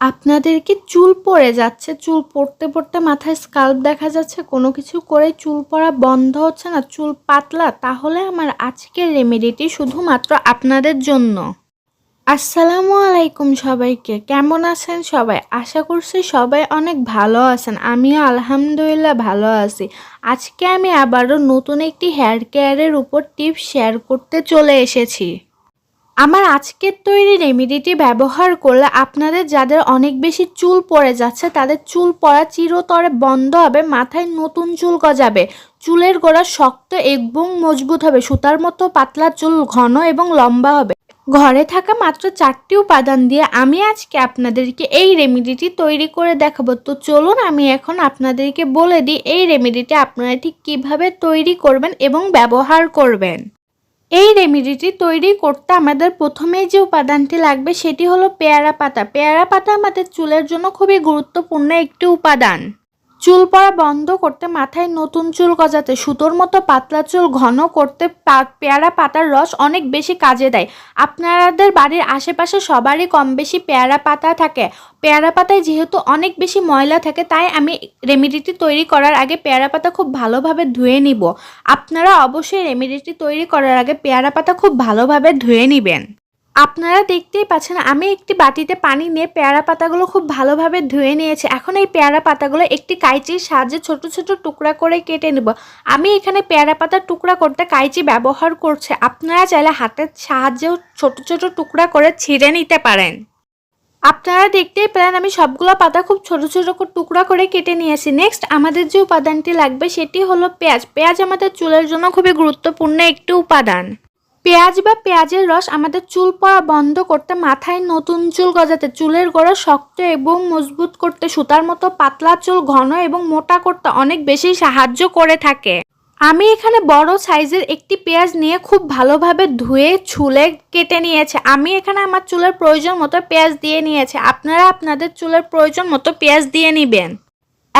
আপনাদের কি চুল পড়ে যাচ্ছে, চুল পড়তে পড়তে মাথায় স্কাল্প দেখা যাচ্ছে, কোনো কিছু করে চুল পড়া বন্ধ হচ্ছে না, চুল পাতলা, তাহলে আমার আজকের রেমেডিটি শুধুমাত্র আপনাদের জন্য। আসসালামু আলাইকুম সবাইকে, কেমন আছেন সবাই? আশা করছি সবাই অনেক ভালো আছেন, আমিও আলহামদুলিল্লাহ ভালো আছি। আজকে আমি আবারও নতুন একটি হেয়ার কেয়ারের উপর টিপস শেয়ার করতে চলে এসেছি। আমার আজকের তৈরি রেমেডিটি ব্যবহার করলে আপনাদের যাদের অনেক বেশি চুল পড়ে যাচ্ছে, তাদের চুল পড়া চিরতরে বন্ধ হবে, মাথায় নতুন চুল গজাবে, চুলের গোড়া শক্ত এবং মজবুত হবে, সুতার মতো পাতলা চুল ঘন এবং লম্বা হবে। ঘরে থাকা মাত্র চারটি উপাদান দিয়ে আমি আজকে আপনাদেরকে এই রেমেডিটি তৈরি করে দেখাবো। তো চলুন আমি এখন আপনাদেরকে বলে দিই, এই রেমেডিটি আপনারা ঠিক কীভাবে তৈরি করবেন এবং ব্যবহার করবেন। এই রেমেডিটি তৈরি করতে আমাদের প্রথমেই যে উপাদানটি লাগবে সেটি হলো পেয়ারা পাতা। পেয়ারা পাতা আমাদের চুলের জন্য খুবই গুরুত্বপূর্ণ একটি উপাদান। চুল পড়া বন্ধ করতে, মাথায় নতুন চুল গজাতে, সুতোর মতো পাতলা চুল ঘন করতে পেয়ারা পাতার রস অনেক বেশি কাজে দেয়। আপনাদের বাড়ির আশেপাশে সবারই কম বেশি পেয়ারা পাতা থাকে। পেয়ারা পাতায় যেহেতু অনেক বেশি ময়লা থাকে, তাই আমি রেমেডিটি তৈরি করার আগে পেয়ারা পাতা খুব ভালোভাবে ধুয়ে নিব। আপনারা অবশ্যই রেমেডিটি তৈরি করার আগে পেয়ারা পাতা খুব ভালোভাবে ধুয়ে নেবেন। আপনারা দেখতেই পাচ্ছেন, আমি একটি বাটিতে পানি নিয়ে পেয়ারা পাতাগুলো খুব ভালোভাবে ধুয়ে নিয়েছি। এখন এই পেয়ারা পাতাগুলো একটি কাইচির সাহায্যে ছোট ছোট টুকরা করে কেটে নেব। আমি এখানে পেয়ারা পাতার টুকরা করতে কাইচি ব্যবহার করছি। আপনারা চাইলে হাতের সাহায্যেও ছোট ছোট টুকরা করে ছিঁড়ে নিতে পারেন। আপনারা দেখতেই পেলেন, আমি সবগুলো পাতা খুব ছোট ছোট করে টুকরা করে কেটে নিয়েছি। নেক্সট আমাদের যে উপাদানটি লাগবে সেটি হলো পেঁয়াজ। পেঁয়াজ আমাদের চুলের জন্য খুবই গুরুত্বপূর্ণ একটি উপাদান। পেঁয়াজ বা পেঁয়াজের রস আমাদের চুল পড়া বন্ধ করতে, মাথায় নতুন চুল গজাতে, চুলের গোড়া শক্ত এবং মজবুত করতে, সুতার মতো পাতলা চুল ঘন এবং মোটা করতে অনেক বেশি সাহায্য করে থাকে। আমি এখানে বড় সাইজের একটি পেঁয়াজ নিয়ে খুব ভালোভাবে ধুয়ে, ছুলে কেটে নিয়েছে। আমি এখানে আমার চুলের প্রয়োজন মতো পেঁয়াজ দিয়ে নিয়েছি। আপনারা আপনাদের চুলের প্রয়োজন মতো পেঁয়াজ দিয়ে নেবেন।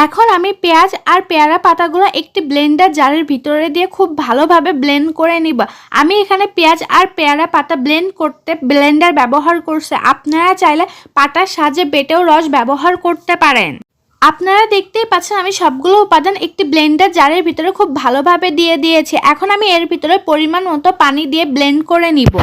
এখন আমি পেঁয়াজ আর পেয়ারা পাতাগুলো একটি ব্লেন্ডার জারের ভিতরে দিয়ে খুব ভালোভাবে ব্লেন্ড করে নিব। আমি এখানে পেঁয়াজ আর পেয়ারা পাতা ব্লেন্ড করতে ব্লেন্ডার ব্যবহার করছে। আপনারা চাইলে পাতার সাহায্যে বেটেও রস ব্যবহার করতে পারেন। আপনারা দেখতেই পাচ্ছেন আমি সবগুলো উপাদান একটি ব্লেন্ডার জারের ভিতরে খুব ভালোভাবে দিয়ে দিয়েছি। এখন আমি এর ভিতরে পরিমাণ মতো পানি দিয়ে ব্লেন্ড করে নিব।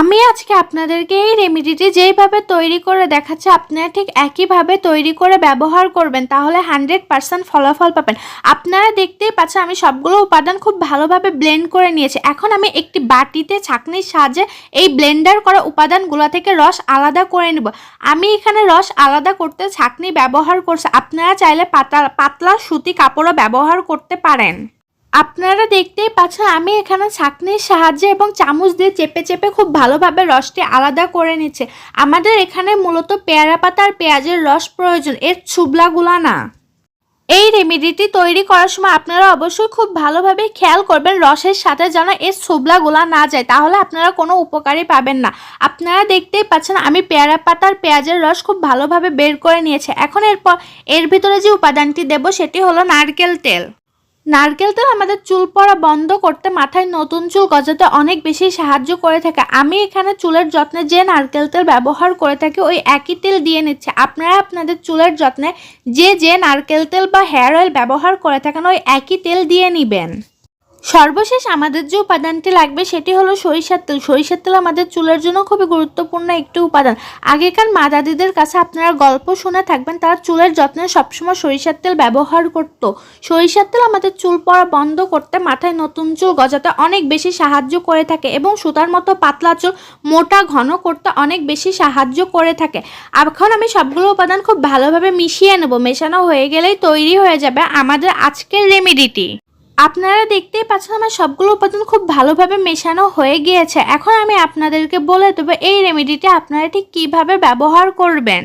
আমি আজকে আপনাদেরকে এই রেমিডিটি যেইভাবে তৈরি করে দেখাচ্ছি, আপনারা ঠিক একইভাবে তৈরি করে ব্যবহার করবেন, তাহলে হান্ড্রেড পার্সেন্ট ফলাফল পাবেন। আপনারা দেখতেই পাচ্ছেন, আমি সবগুলো উপাদান খুব ভালোভাবে ব্লেন্ড করে নিয়েছি। এখন আমি একটি বাটিতে ছাঁকনির সাহায্যে এই ব্লেন্ডার করা উপাদানগুলো থেকে রস আলাদা করে নেব। আমি এখানে রস আলাদা করতে ছাঁকনি ব্যবহার করছি, আপনারা চাইলে পাতা, পাতলা সুতি কাপড়ও ব্যবহার করতে পারেন। আপনারা দেখতেই পাচ্ছেন, আমি এখানে ছাঁকনির সাহায্যে এবং চামচ দিয়ে চেপে চেপে খুব ভালোভাবে রসটি আলাদা করে নিচ্ছে। আমাদের এখানে মূলত পেয়ারা পাতা আর পেঁয়াজের রস প্রয়োজন, এর ছুবলাগুলা না। এই রেমেডিটি তৈরি করার সময় আপনারা অবশ্যই খুব ভালোভাবে খেয়াল করবেন রসের সাথে যেন এর ছোবলাগুলা না যায়, তাহলে আপনারা কোনো উপকারই পাবেন না। আপনারা দেখতেই পাচ্ছেন, আমি পেয়ারা পাতার পেঁয়াজের রস খুব ভালোভাবে বের করে নিয়েছে। এখন এরপর এর ভিতরে যে উপাদানটি দেব, সেটি হলো নারকেল তেল। নারকেল তেল আমাদের চুল পড়া বন্ধ করতে, মাথায় নতুন চুল গজাতে অনেক বেশি সাহায্য করে থাকে। আমি এখানে চুলের যত্নে যে নারকেল তেল ব্যবহার করে থাকি, ওই একই তেল দিয়ে নিচ্ছে। আপনারা আপনাদের চুলের যত্নে যে যে নারকেল তেল বা হেয়ার অয়েল ব্যবহার করে থাকেন, ওই একই তেল দিয়ে নেবেন। সর্বশেষ আমাদের যে উপাদানটি লাগবে সেটি হলো সরিষার তেল। সরিষার তেল আমাদের চুলের জন্য খুবই গুরুত্বপূর্ণ একটি উপাদান। আগেকার মা দাদিদের কাছে আপনারা গল্প শুনে থাকবেন, তারা চুলের যত্নে সবসময় সরিষার তেল ব্যবহার করত। সরিষার তেল আমাদের চুল পড়া বন্ধ করতে মাথায় নতুন চুল গজাতে অনেক বেশি সাহায্য করে থাকে এবং সুতার মতো পাতলা চুল মোটা ঘন করতে অনেক বেশি সাহায্য করে থাকে। এখন আমি সবগুলো উপাদান খুব ভালোভাবে মিশিয়ে নেব। মেশানো হয়ে গেলেই তৈরি হয়ে যাবে আমাদের আজকের রেমেডিটি। আপনারা দেখতেই পাচ্ছেন আমার সবগুলো উপাদান খুব ভালোভাবে মেশানো হয়ে গিয়েছে। এখন আমি আপনাদেরকে বলে দেবো এই রেমেডিটি আপনারা ঠিক কীভাবে ব্যবহার করবেন।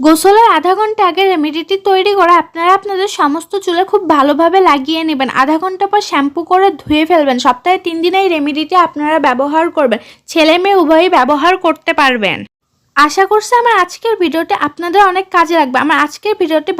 গোসলের আধা ঘণ্টা আগে রেমেডিটি তৈরি করে আপনারা আপনাদের সমস্ত চুলে খুব ভালোভাবে লাগিয়ে নেবেন। আধা ঘণ্টা পর শ্যাম্পু করে ধুয়ে ফেলবেন। সপ্তাহে তিন দিন এই রেমেডিটি আপনারা ব্যবহার করবেন। ছেলে মেয়ে উভয়ই ব্যবহার করতে পারবেন। আশা করছি আমার আজকের ভিডিওটি আপনাদের অনেক কাজে লাগবে। আমার আজকের ভিডিওটি